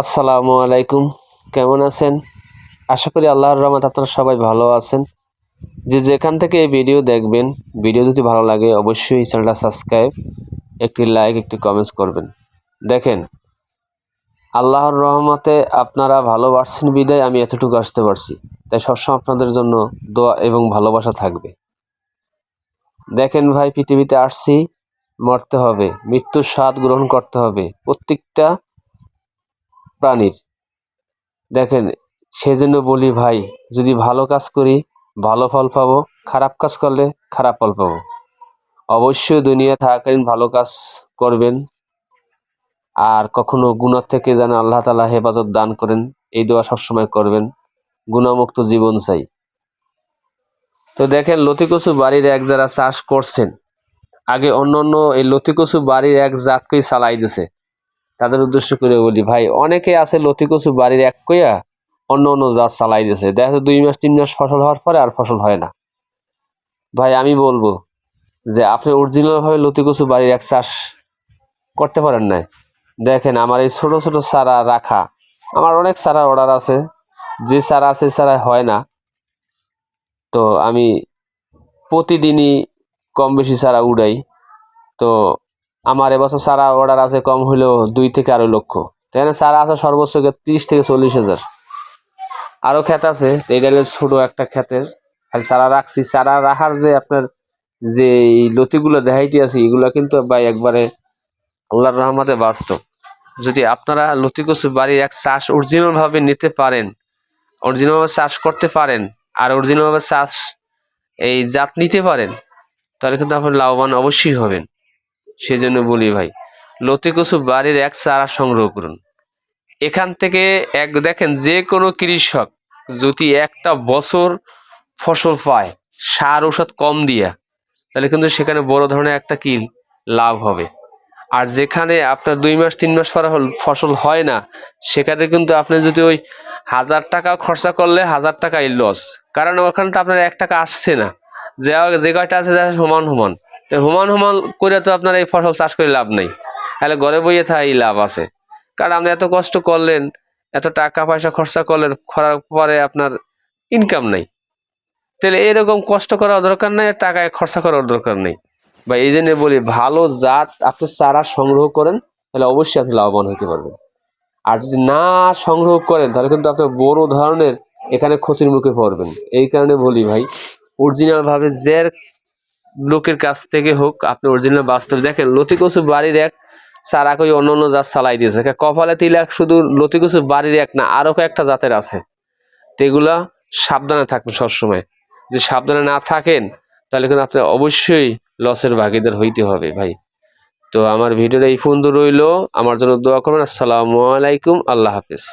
আসসালামু আলাইকুম। কেমন আছেন? আশা করি আল্লাহর রহমত আপনারা সবাই ভালো আছেন। যে যেখান থেকে এই ভিডিও দেখবেন, ভিডিও যদি ভালো লাগে অবশ্যই চ্যানেলটা সাবস্ক্রাইব, একটি লাইক, একটি কমেন্টস করবেন। দেখেন, আল্লাহর রহমতে আপনারা ভালোবাসছেন বিদায়, আমি এতটুকু আসতে পারছি। তাই সবসময় আপনাদের জন্য দোয়া এবং ভালোবাসা থাকবে। দেখেন ভাই, পৃথিবীতে আসছি, মরতে হবে, মৃত্যুর স্বাদ গ্রহণ করতে হবে। প্রত্যেকটা প্রাণীর। দেখেন, সেজন্য বলি ভাই, যদি ভালো কাজ করি, ভালো ফল পাবো, খারাপ কাজ করলে খারাপ ফল পাবো। অবশ্যই দুনিয়া থাকাকালীন ভালো কাজ করবেন। আর কখনো গুণার থেকে যেন আল্লাহ তালা হেফাজত দান করেন, এই দোয়া সবসময় করবেন। গুণামুক্ত জীবন চাই। তো দেখেন লতিকচু বাড়ির এক যারা চাষ করছেন, আগে অন্য অন্য এই লতিকচু বাড়ির এক জাতকেই চালাই দিছে তাদের উদ্দেশ্য করে বলি, ভাই, অনেকে আছে লতিকচু বাড়ির এক কইয়া অন্য অন্য জাত চালাই দিছে। দেখা যাচ্ছে দুই মাস, তিন মাস ফসল হওয়ার পরে আর ফসল হয় না। ভাই, আমি বলব যে আপনি অরিজিনাল ভাবে লতিকচু বাড়ির এক চাষ করতে পারেন না দেখেন, আমার এই ছোট ছোট চারা রাখা, আমার অনেক চারার অর্ডার আছে। যে চারা আছে চারা হয় না। তো আমি প্রতিদিনই কম বেশি চারা উড়াই। তো আমার এবছর সারা অর্ডার আছে কম হলেও দুই থেকে আড়াই লক্ষ। এখানে চারা আছে সর্বোচ্চ তিরিশ থেকে চল্লিশ হাজার। আরও ক্ষেত আছে এটা ছোট একটা ক্ষেতের। খালি চারা রাখছি। সারা রাখার যে আপনার যে এই লতিগুলো দেখাইতে আছে, এগুলো কিন্তু ভাই একবারে আল্লাহর রহমতে বাস্তব। যদি আপনারা লতি কচু বাড়ির এক চাষ অরিজিনালভাবে নিতে পারেন, অরিজিনালভাবে চাষ করতে পারেন, আর অরিজিনাল ভাবে চাষ এই জাত নিতে পারেন, তাহলে কিন্তু আপনি লাভবান অবশ্যই হবেন। সেই জন্য বলি ভাই, লতি কচু বাড়ির এক চারা সংগ্রহ করুন। এখান থেকে এক, দেখেন যে কোনো কৃষক যদি একটা বছর ফসল পায়, সার ওষুধ কম দিয়া, তাহলে কিন্তু সেখানে বড় ধরনের একটা কি লাভ হবে। আর যেখানে আপনার দুই মাস, তিন মাস পরে ফসল হয় না, সেখানে কিন্তু আপনি যদি ওই হাজার টাকা খরচা করলে হাজার টাকাই লস কারণ ওখানে তো আপনার এক টাকা আসছে না। যে যে কয়টা আছে সমান সমান। তো সমান সমান করে তো আপনার এই ফসল চাষ করে লাভ নেই। তাহলে ঘরে বইয়ে থাকাই লাভ আছে। কারণ আপনি এত কষ্ট করলেন, এত টাকা পয়সা খরচা করলেন করার পরে আপনার ইনকাম নেই। তাহলে এরকম কষ্ট করার দরকার নেই টাকায় খরচা করার দরকার নেই। বা এই জন্য বলি, ভালো জাত আপনি চারা সংগ্রহ করেন, তাহলে অবশ্যই আপনি লাভবান হতে পারবেন। আর যদি না সংগ্রহ করেন, তাহলে কিন্তু আপনি বড় ধরনের এখানে ক্ষতির মুখে পড়বেন। এই কারণে বলি ভাই অরিজিনাল ভাবে যে লোকের কাছ থেকে হোক, আপনি অরিজিনাল বাস্তব দেখেন। লতিকচু বাড়ির এক চারা কই অন্য অন্য জাত চালাই দিয়েছে। কপালে তিলাক শুধু লতিকচু বাড়ির এক না আরও কয়েকটা জাতের আছে। তো এগুলা সাবধানে থাকবেন সবসময়। যদি সাবধানে না থাকেন, তাহলে কিন্তু আপনি অবশ্যই লসের ভাগিদার হইতে হবে ভাই। তো আমার ভিডিওটা এই পর্যন্ত রইল। আমার জন্য দোয়া করবেন। আসসালামু আলাইকুম। আল্লাহ হাফিজ।